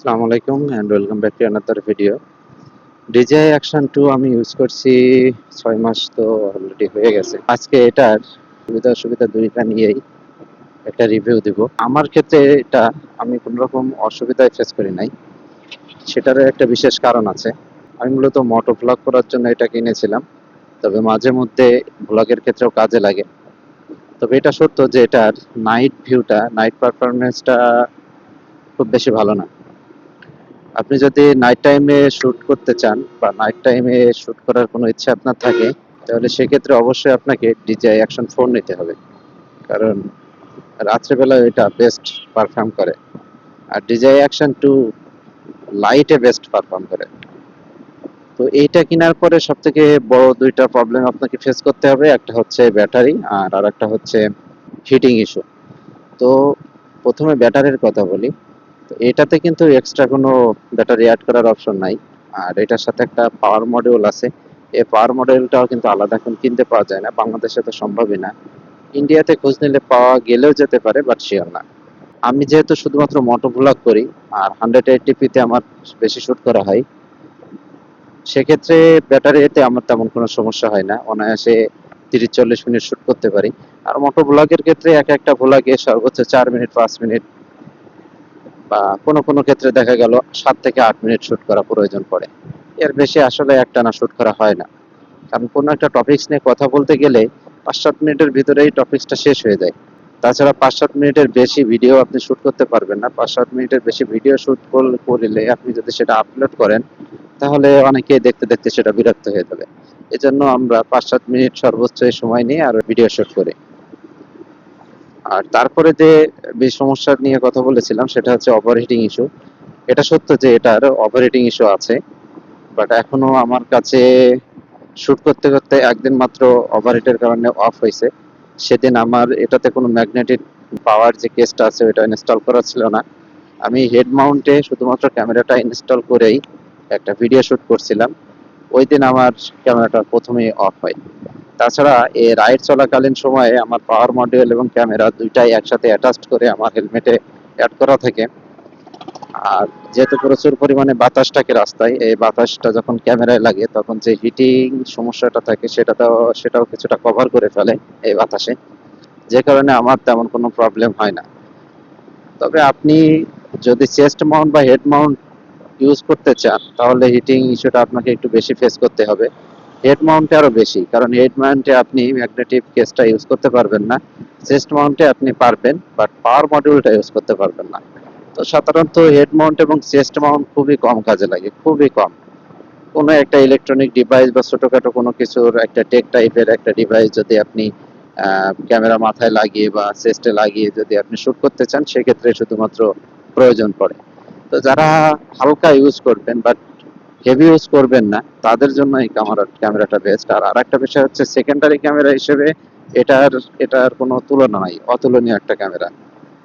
আসসালামু আলাইকুম and welcome back to another video DJI action two আমি ইউজ করছি ছয় মাস তো অলরেডি হয়ে গেছে। আজকে এটার সুবিধা অসুবিধা দুইটা নিয়েই একটা রিভিউ দিব। আমার ক্ষেত্রে এটা আমি কোনো রকম অসুবিধায় ফেস করি নাই। সেটারও একটা বিশেষ কারণ আছে। আমি মূলত মোটো ব্লগ করার জন্য এটা কিনেছিলাম। তবে মাঝে মধ্যে ব্লগের ক্ষেত্রেও কাজে লাগে। তবে এটা সত্য যে এটার নাইট ভিউটা নাইট পারফরমেন্সটা খুব বেশি ভালো না। আপনি যদি নাইট টাইমে শ্যুট করতে চান বা নাইট টাইমে শুট করার কোনো ইচ্ছা আপনার থাকে, তাহলে সেক্ষেত্রে অবশ্যই আপনাকে ডিজে অ্যাকশন ফোন নিতে হবে। কারণ রাত্রেবেলা এটা বেস্ট পারফর্ম করে। আর ডিজে অ্যাকশন টু লাইটে বেস্ট পারফর্ম করে। তো এইটা কেনার পরে সব থেকে বড় দুইটা প্রবলেম আপনাকে ফেস করতে হবে। একটা হচ্ছে ব্যাটারি আর আর একটা হচ্ছে হিটিং ইস্যু তো প্রথমে ব্যাটারির কথা বলি। তো এটাতে কিন্তু এক্সট্রা কোনো ব্যাটারি অ্যাড করার অপশন নাই। আর এটার সাথে একটা পাওয়ার মডিউল আছে। এই পাওয়ার মডিউলটাও কিন্তু আলাদা, এখন কিনতে পাওয়া যায় না। বাংলাদেশে তো সম্ভবই না। ইন্ডিয়াতে খোঁজ নিলে পাওয়া গেলেও যেতে পারে বাট শিওর না। আমি যেহেতু শুধুমাত্র মোটো ভ্লগ করি, আর হান্ড্রেড এইটিপিতে আমার বেশি শ্যুট করা হয়, সেক্ষেত্রে ব্যাটারিতে আমার তেমন কোনো সমস্যা হয় না। অনায়াসে তিরিশ, চল্লিশ মিনিট শ্যুট করতে পারি। আর মোটো ভ্লগের ক্ষেত্রে এক একটা ব্লগে সর্বোচ্চ চার মিনিট, পাঁচ মিনিট বা কোনো কোনো ক্ষেত্রে দেখা গেল সাত থেকে আট মিনিট শুট করা প্রয়োজন পড়ে। এর বেশি আসলে একটানা শুট করা হয় না। কারণ কোনো একটা টপিকস নিয়ে কথা বলতে গেলে পাঁচ সাত মিনিটের ভিতরেই টপিকসটা শেষ হয়ে যায়। তাছাড়া পাঁচ সাত মিনিটের বেশি ভিডিও আপনি শুট করতে পারবেন না। পাঁচ সাত মিনিটের বেশি ভিডিও শুট করলে আপনি যদি সেটা আপলোড করেন, তাহলে অনেকে দেখতে দেখতে সেটা বিরক্ত হয়ে যাবে। এজন্য আমরা পাঁচ সাত মিনিট সর্বোচ্চ সময় নিয়ে আর ভিডিও শুট করি। আর তারপরে যে সমস্যা নিয়ে কথা বলেছিলাম, সেটা হচ্ছে অপারেটিং ইস্যু এটা সত্য যে এটার অপারেটিং ইস্যু আছে বাট এখনও আমার কাছে শুট করতে করতে একদিন মাত্র অপারেটের কারণে অফ হয়েছে। সেদিন আমার এটাতে কোনো ম্যাগনেটিক পাওয়ার যে কেসটা আছে ওটা ইনস্টল করা ছিল না। আমি হেড মাউন্টে শুধুমাত্র ক্যামেরাটা ইনস্টল করেই একটা ভিডিও শুট করছিলাম। ওই দিন আমার ক্যামেরাটা প্রথমেই অফ হয়। তাছাড়া এই রাইড চলাকালীন সময়ে আমার পাওয়ার মডিউল এবং ক্যামেরা দুইটাই একসাথে অ্যাটাচড করে আমার হেলমেটে অ্যাড করা থাকে। আর যেহেতু প্রচুর পরিমাণে বাতাস থাকে রাস্তায়, এই বাতাসটা যখন ক্যামেরায় লাগে, তখন যে হিটিং সমস্যাটা থাকে সেটা তো সেটাও কিছুটা কভার করে ফেলে এই বাতাসে। যে কারণে আমার তেমন কোনো প্রবলেম হয় না। তবে আপনি যদি চেস্ট মাউন্ট বা হেড মাউন্ট ইউজ করতে চান, তাহলে হিটিং ইস্যুটা আপনাকে একটু বেশি ফেস করতে হবে। হেড মাউন্টে আরও বেশি, কারণ হেড মাউন্টে আপনি ম্যাগনেটিক কেসটা ইউজ করতে পারবেন না। চেস্ট মাউন্টে আপনি পারবেন বাট পাওয়ার মডিউলটা ইউজ করতে পারবেন না। তো সাধারণত হেড মাউন্ট এবং চেস্ট মাউন্ট খুবই কম কাজে লাগে, খুবই কম। কোনো একটা ইলেকট্রনিক ডিভাইস বা ছোটখাটো কোনো কিছুর একটা টেক টাইপের একটা ডিভাইস যদি আপনি ক্যামেরা মাথায় লাগিয়ে বা চেস্টে লাগিয়ে যদি আপনি শুট করতে চান, সেক্ষেত্রে শুধুমাত্র প্রয়োজন পড়ে। তো যারা হালকা ইউজ করবেন বাট হেভি ইউজ করবেন না। তাদের জন্য এই ক্যামেরা ক্যামেরাটা বেস্ট আর আরেকটা বিষয় হচ্ছে সেকেন্ডারি ক্যামেরা হিসেবে এটার এটার কোনো তুলনা নাই, অতুলনীয় একটা ক্যামেরা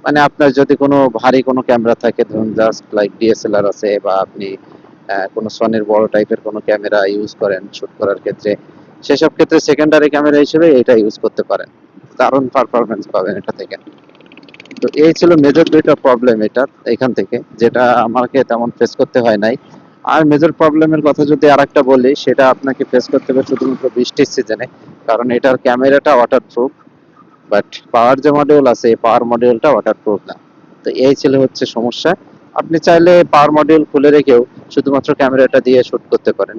মানে আপনার যদি কোনো ভারী কোনো ক্যামেরা থাকে, ধরুন জাস্ট লাইক ডিএসএলআর আছে, বা আপনি কোনো সনির বড় টাইপের কোনো ক্যামেরা ইউজ করেন শুট করার ক্ষেত্রে, সেসব ক্ষেত্রে সেকেন্ডারি ক্যামেরা হিসেবে এটা ইউজ করতে পারেন। দারুণ পারফরমেন্স পাবেন এটা থেকে। তো এই ছিল মেজর দুইটা প্রবলেম এটা, এখান থেকে, যেটা আমাকে তেমন ফেস করতে হয় নাই। আর মেজর প্রবলেমের কথা যদি আরেকটা বলি, সেটা আপনাকে ফেস করতে হবে শুধুমাত্র বৃষ্টির সিজনে কারণ এটার ক্যামেরাটা ওয়াটার প্রুফ বাট পাওয়ার যে মডিউল আছে, এই পাওয়ার মডিউলটা ওয়াটার প্রুফ না। তো এই ছিল হচ্ছে সমস্যা। আপনি চাইলে পাওয়ার মডিউল খুলে রেখেও শুধুমাত্র ক্যামেরাটা দিয়ে শুট করতে পারেন।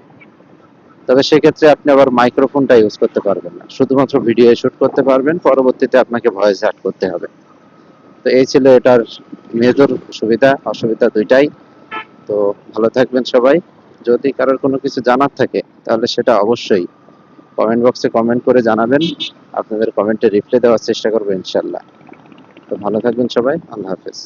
তবে সেক্ষেত্রে আপনি আবার মাইক্রোফোনটা ইউজ করতে পারবেন না। শুধুমাত্র ভিডিও শুট করতে পারবেন, পরবর্তীতে আপনাকে ভয়েস অ্যাড করতে হবে। তো এই ছিল এটার মেজর সুবিধা, অসুবিধা দুইটাই। তো ভালো থাকবেন সবাই। যদি কারোর কোনো কিছু জানার থাকে, তাহলে সেটা অবশ্যই কমেন্ট বক্সে কমেন্ট করে জানাবেন। আপনাদের কমেন্টে রিপ্লাই দেওয়ার চেষ্টা করব ইনশাল্লাহ। তো ভালো থাকবেন সবাই। আল্লাহ হাফেজ।